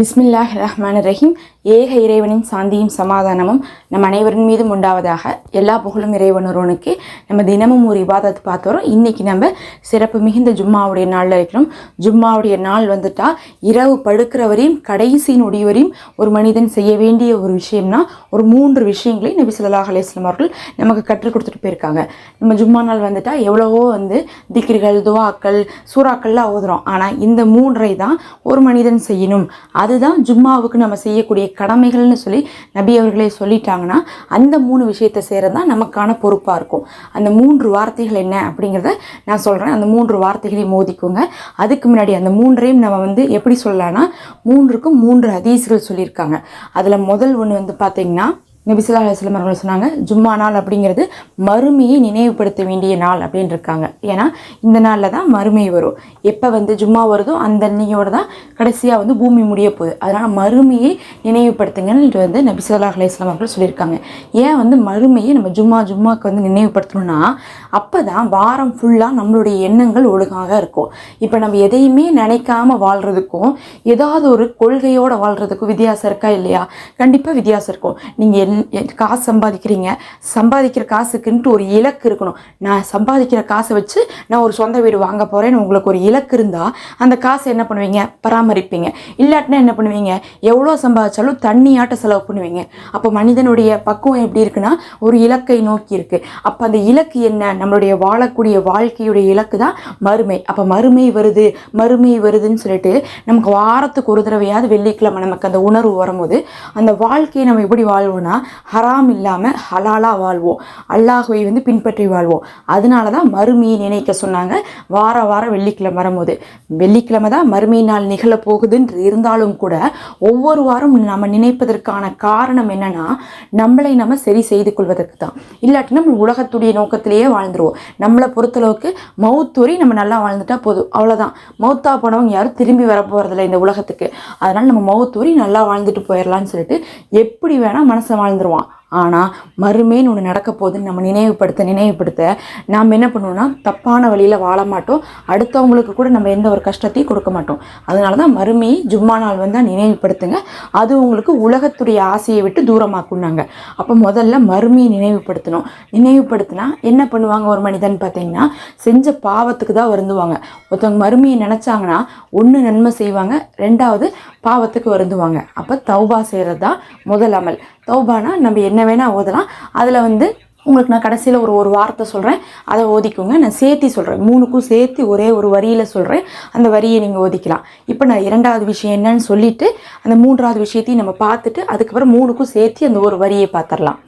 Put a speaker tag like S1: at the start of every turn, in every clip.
S1: பிஸ்மில்லாஹ் ரஹ்மான் ரஹீம் ஏக இறைவனின் சாந்தியும் சமாதானமும் நம் அனைவரின் மீதும் உண்டாவதாக எல்லா புகழும் இறைவன் ஒருவனுக்கு நம்ம தினமும் ஒரு விவாதத்தை பார்த்து வரோம் நம்ம சிறப்பு மிகுந்த ஜும்மாவுடைய நாளில் இருக்கிறோம். ஜும்மாவுடைய நாள் வந்துட்டால் இரவு படுக்கிற வரையும் கடைசி நொடி வரையும் ஒரு மனிதன் செய்ய வேண்டிய ஒரு விஷயம்னா ஒரு மூன்று விஷயங்களை நபி ஸல்லல்லாஹு அலைஹி அவர்கள் நமக்கு கற்றுக் கொடுத்துட்டு போயிருக்காங்க. நம்ம ஜும்மா நாள் வந்துட்டால் எவ்வளவோ வந்து திக்ரிகள் துவாக்கள் சூறாக்கள்லாம் ஓதுறோம். ஆனால் இந்த மூன்றை தான் ஒரு மனிதன் செய்யணும். அதுதான் ஜும்மாவுக்கு நம்ம செய்யக்கூடிய கடமைகள்னு சொல்லி நபி அவர்களே சொல்லிட்டாங்கன்னா அந்த மூணு விஷயத்தை செய்கிறது தான் நமக்கான பொறுப்பாக இருக்கும். அந்த மூன்று வார்த்தைகள் என்ன அப்படிங்கிறத நான் சொல்கிறேன் அந்த மூன்று வார்த்தைகளையும் மோதிக்கோங்க. அதுக்கு முன்னாடி அந்த மூன்றையும் நம்ம வந்து எப்படி சொல்லலாம்னா மூன்றுக்கும் மூன்று ஹதீஸ்கள் சொல்லியிருக்காங்க. அதில் முதல் ஒன்று வந்து பார்த்தீங்கன்னா நபிசுல்லா அலுவலம் அவர்கள் சொன்னாங்க ஜும்மா நாள் அப்படிங்கிறது மறுமையை நினைவுபடுத்த வேண்டிய நாள் அப்படின்னு இருக்காங்க. ஏன்னா இந்த நாளில் தான் மறுமை வரும். எப்போ வந்து ஜும்மா வருதோ அந்த அன்னையோடு தான் கடைசியாக வந்து பூமி முடிய போகுது. அதனால் மறுமையை நினைவுபடுத்துங்கன்னு வந்து நபிசுல்லா அலுவலாம் அவர்கள் சொல்லியிருக்காங்க. ஏன் வந்து மறுமையை நம்ம ஜும்மா ஜும்மாவுக்கு வந்து நினைவுபடுத்தணும்னா அப்போ தான் வாரம் ஃபுல்லாக நம்மளுடைய எண்ணங்கள் ஒழுங்காக இருக்கும். இப்போ நம்ம எதையுமே நினைக்காம வாழ்கிறதுக்கும் ஏதாவது ஒரு கொள்கையோடு வாழ்கிறதுக்கும் வித்தியாசம் இருக்கா இல்லையா? கண்டிப்பாக வித்தியாசம் இருக்கும். நீங்கள் காசு சம்பாதிக்கிறீங்க. சம்பாதிக்கிற காசுக்குன்ட்டு ஒரு இலக்கு இருக்கணும். நான் சம்பாதிக்கிற காசை வச்சு நான் ஒரு சொந்த வீடு வாங்க போகிறேன்னு உங்களுக்கு ஒரு இலக்கு இருந்தால் அந்த காசை என்ன பண்ணுவீங்க? பராமரிப்பீங்க. இல்லாட்டினா என்ன பண்ணுவீங்க? எவ்வளோ சம்பாதிச்சாலும் தண்ணியாட்ட செலவு பண்ணுவீங்க. அப்போ மனிதனுடைய பக்குவம் எப்படி இருக்குன்னா ஒரு இலக்கை நோக்கி இருக்குது அப்போ அந்த இலக்கு என்ன? நம்மளுடைய வாழக்கூடிய வாழ்க்கையுடைய இலக்கு தான் மறுமை. அப்போ மறுமை வருது மறுமை வருதுன்னு சொல்லிட்டு நமக்கு வாரத்துக்கு ஒரு தடவையாவது வெள்ளிக்கிழமை நமக்கு அந்த உணர்வு வரும்போது அந்த வாழ்க்கையை நம்ம எப்படி வாழ்வோம்னா ஹராம் இல்லாமல் ஹலாலாக வாழ்வோம். அல்லாஹுவை வந்து பின்பற்றி வாழ்வோம். அதனால தான் மறுமையை நினைக்க சொன்னாங்க. வார வாரம் வெள்ளிக்கிழமை வரும்போது. வெள்ளிக்கிழமை தான் மறுமை நாள் நிகழ இருந்தாலும் கூட ஒவ்வொரு வாரம் நம்ம நினைப்பதற்கான காரணம் என்னன்னா நம்மளை நம்ம சரி செய்து கொள்வதற்கு தான். இல்லாட்டி நம்ம உலகத்துடைய நோக்கத்திலேயே வாழ்ந்துருவோம். நம்மளை பொறுத்தளவுக்கு மௌத்தூரி நம்ம நல்லா வாழ்ந்துட்டா போதும். அவ்வளோதான் மௌத்தா போனவங்க யாரும் திரும்பி வர போகிறதில்ல இந்த உலகத்துக்கு. அதனால் நம்ம மௌத்தூரி நல்லா வாழ்ந்துட்டு போயிடலாம்னு சொல்லிட்டு எப்படி வேணால் மனசை வாழ்ந்துருவான். ஆனால் மறுமேன் ஒன்று நடக்க போகுதுன்னு நம்ம நினைவுபடுத்த நினைவுபடுத்த நாம் என்ன பண்ணுவோம்னா தப்பான வழியில் வாழ மாட்டோம். அடுத்தவங்களுக்கு கூட நம்ம எந்த ஒரு கஷ்டத்தையும் கொடுக்க மாட்டோம். அதனால தான் மறுமையை ஜும்மா நாள் வந்தால் நினைவுபடுத்துங்க. அது உங்களுக்கு உலகத்துடைய ஆசையை விட்டு தூரமாக்குனாங்க அப்போ முதல்ல மறுமையை நினைவுபடுத்தணும். நினைவுபடுத்தினா என்ன பண்ணுவாங்க ஒரு மனிதன் பார்த்தீங்கன்னா செஞ்ச பாவத்துக்கு தான் வருந்துவாங்க. ஒருத்தவங்க மறுமையை நினச்சாங்கன்னா ஒன்று நன்மை செய்வாங்க. ரெண்டாவது பாவத்துக்கு வருந்துவாங்க. அப்போ தௌபா செய்கிறது தான் முதல் அமல். தௌபானா நம்ம என்ன வேணால் ஓதலாம். அதில் வந்து உங்களுக்கு நான் கடைசியில் ஒரு ஒரு வார்த்தை சொல்கிறேன் அதை ஓதிக்கோங்க. நான் சேர்த்தி சொல்கிறேன் மூணுக்கும் சேர்த்து ஒரே ஒரு வரியில் சொல்கிறேன் அந்த வரியை நீங்கள் ஓதிக்கலாம். இப்போ நான் இரண்டாவது விஷயம் என்னன்னு சொல்லிவிட்டு அந்த மூன்றாவது விஷயத்தையும் நம்ம பார்த்துட்டு அதுக்கப்புறம் மூணுக்கும் சேர்த்து அந்த ஒரு வரியை பார்த்துடலாம்.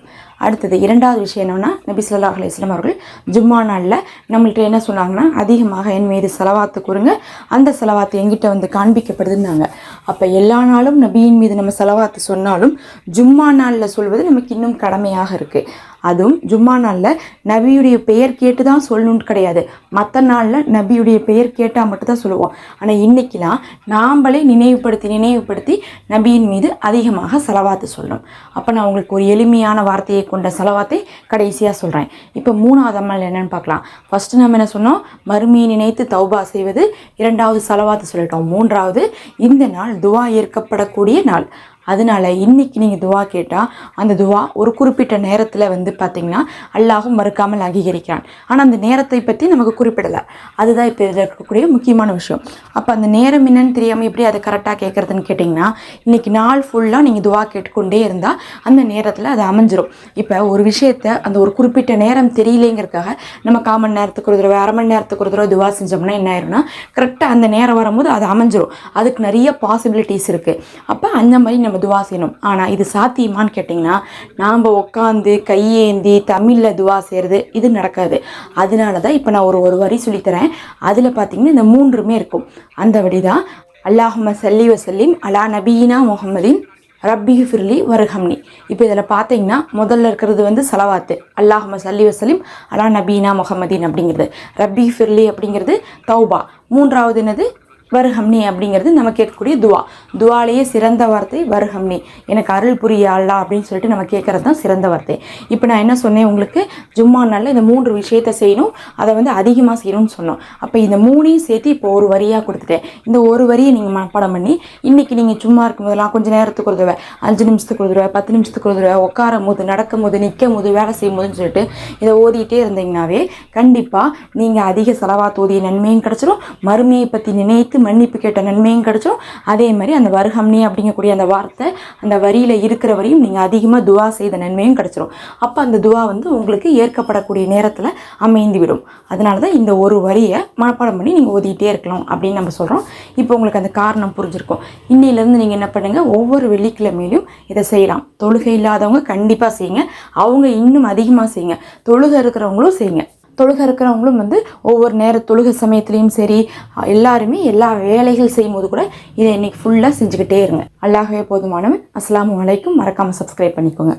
S1: அடுத்தது இரண்டாவது விஷயம் என்னென்னா நபி ஸல்லல்லாஹு அலைஹி அவர்கள் ஜும்மா நாளில் நம்மள்கிட்ட என்ன சொன்னாங்கன்னா அதிகமாக என் மீது செலவாத்து கூறுங்க. அந்த செலவாத்து எங்கிட்ட வந்து காண்பிக்கப்படுதுன்னாங்க. அப்போ எல்லா நாளும் நபியின் மீது நம்ம செலவாத்து சொன்னாலும் ஜும்மா நாளில் சொல்வது நமக்கு இன்னும் கடமையாக இருக்குது அதுவும் ஜும்மா நாளில் நபியுடைய பெயர் கேட்டு தான் சொல்லணும்னு கிடையாது. மற்ற நாளில் நபியுடைய பெயர் கேட்டால் மட்டும்தான் சொல்லுவோம். ஆனால் இன்றைக்கெலாம் நாம்களே நினைவுபடுத்தி நினைவுபடுத்தி நபியின் மீது அதிகமாக செலவாத்து சொல்லணும் அப்போ நான் உங்களுக்கு ஒரு எளிமையான வார்த்தையை கொண்ட செலவாத்தை கடைசியாக சொல்கிறேன் இப்போ மூணாவது அமல் என்னென்னு பார்க்கலாம். ஃபஸ்ட்டு நம்ம என்ன சொன்னோம்? மறுமையை நினைத்து தௌபா செய்வது. இரண்டாவது செலவாத்து சொல்லிட்டோம். மூன்றாவது இந்த நாள் துவா ஏற்கப்படக்கூடிய நாள். அதனால இன்றைக்கி நீங்கள் துவா கேட்டால் அந்த துவா ஒரு குறிப்பிட்ட நேரத்தில் வந்து பார்த்திங்கன்னா அல்லாஹும் மறுக்காமல் அங்கீகரிக்கிறான். ஆனால் அந்த நேரத்தை பற்றி நமக்கு குறிப்பிடலை. அதுதான் இப்போ இதில் இருக்கக்கூடிய முக்கியமான விஷயம். அப்போ அந்த நேரம் என்னன்னு தெரியாமல் எப்படி அதை கரெக்டாக கேட்குறதுன்னு கேட்டிங்கன்னா இன்னைக்கு நாள் ஃபுல்லாக நீங்கள் துவா கேட்டுக்கொண்டே இருந்தால் அந்த நேரத்தில் அது அமைஞ்சிரும். இப்போ ஒரு விஷயத்தை அந்த ஒரு குறிப்பிட்ட நேரம் தெரியலேங்கிறதுக்காக நம்ம கால் மணி நேரத்துக்கு ஒரு தடவை அரை மணி நேரத்துக்கு ஒரு தடவை துவா செஞ்சோம்னா என்ன ஆயிரும்னா கரெக்டாக அந்த நேரம் வரும்போது அது அமைஞ்சிரும். அதுக்கு நிறைய பாசிபிலிட்டிஸ் இருக்குது அப்போ அந்த மாதிரி நம்ம துவா செய்யணும். ஆனால் இது சாத்தியமான்னு கேட்டிங்கன்னா நாம் உட்காந்து கையேந்தி தமிழில் துவா செய்கிறது இது நடக்காது. அதனால தான் இப்போ நான் ஒரு ஒரு வரி சொல்லித்தரேன். அதில் பார்த்தீங்கன்னா இந்த மூன்றுமே இருக்கும். அந்த வழி தான் அல்லாஹும சல்லி வசல்லிம் அலா நபீனா முகமதின் ரப்பி ஃபிர்லி வருஹம்னி. இப்போ இதில் பார்த்தீங்கன்னா முதல்ல இருக்கிறது வந்து சலவாத்து. அல்லாஹும சல்லி வசலிம் அலா நபீனா முகமதின் அப்படிங்கிறது. ரப்பி ஃபிர்லி அப்படிங்கிறது தௌபா. மூன்றாவது என்னது? வருஹம்னி அப்படிங்கிறது நம்ம கேட்கக்கூடிய துவா. துவாலேயே சிறந்த வார்த்தை வருஹம்னி எனக்கு அருள் புரியாளா அப்படின்னு சொல்லிட்டு நம்ம கேட்கறது தான் சிறந்த வார்த்தை. இப்போ நான் என்ன சொன்னேன் உங்களுக்கு? ஜும்மா நாளில் இந்த மூன்று விஷயத்தை செய்யணும். அதை வந்து அதிகமாக செய்யணும்னு சொன்னோம். அப்போ இந்த மூணையும் சேர்த்து இப்போ ஒரு வரியாக கொடுத்துட்டேன். இந்த ஒரு வரியை நீங்கள் மனப்பாடம் பண்ணி இன்னைக்கு நீங்கள் சும்மா இருக்கும் போதெல்லாம் கொஞ்சம் நேரத்துக்கு ஒரு தடவை அஞ்சு நிமிஷத்துக்கு ஒரு தடவை பத்து நிமிஷத்துக்கு ஒரு தடவை உட்காரும் போது நடக்கும் போது நிற்கும் போது வேலை செய்யும் போதுன்னு சொல்லிட்டு இதை ஓதிட்டே இருந்தீங்கன்னாவே கண்டிப்பாக நீங்கள் அதிக செலவாக தோதிய நன்மையும் கிடச்சிரும். மறுமையை பற்றி நினைத்து மன்னிப்பு கேட்ட நன்மையும் கிடச்சிரும் அதே மாதிரி அந்த வருகம்னி அப்படிங்கக்கூடிய அந்த வார்த்தை அந்த வரியில் இருக்கிற வரையும் நீங்கள் அதிகமாக துவா செய்த நன்மையும் கிடச்சிரும். அப்போ அந்த துவா வந்து உங்களுக்கு ஏற்கப்படக்கூடிய நேரத்தில் அமைந்து விடும். அதனால தான் இந்த ஒரு வரியை மனப்பாடம் பண்ணி நீங்கள் ஓதிக்கிட்டே இருக்கலாம் அப்படின்னு நம்ம சொல்கிறோம் இப்போ உங்களுக்கு அந்த காரணம் புரிஞ்சிருக்கும். இன்னிலேருந்து நீங்கள் என்ன பண்ணுங்கள் ஒவ்வொரு வெள்ளிக்கிழமையிலும் இதை செய்யலாம். தொழுகை இல்லாதவங்க கண்டிப்பாக செய்யுங்க. அவங்க இன்னும் அதிகமாக செய்யுங்க. தொழுகை இருக்கிறவங்களும் செய்யுங்க. தொழுகை இருக்கிறவங்களும் வந்து ஒவ்வொரு நேர தொழுகை சமயத்துலேயும் சரி எல்லாருமே எல்லா வேலைகள் செய்யும்போது கூட இதை இன்னைக்கு ஃபுல்லாக செஞ்சுக்கிட்டே இருங்க. அல்லாஹவே போதுமானவன். அஸ்லாம் வலைக்கும் மறக்காமல் சப்ஸ்கிரைப் பண்ணிக்கோங்க.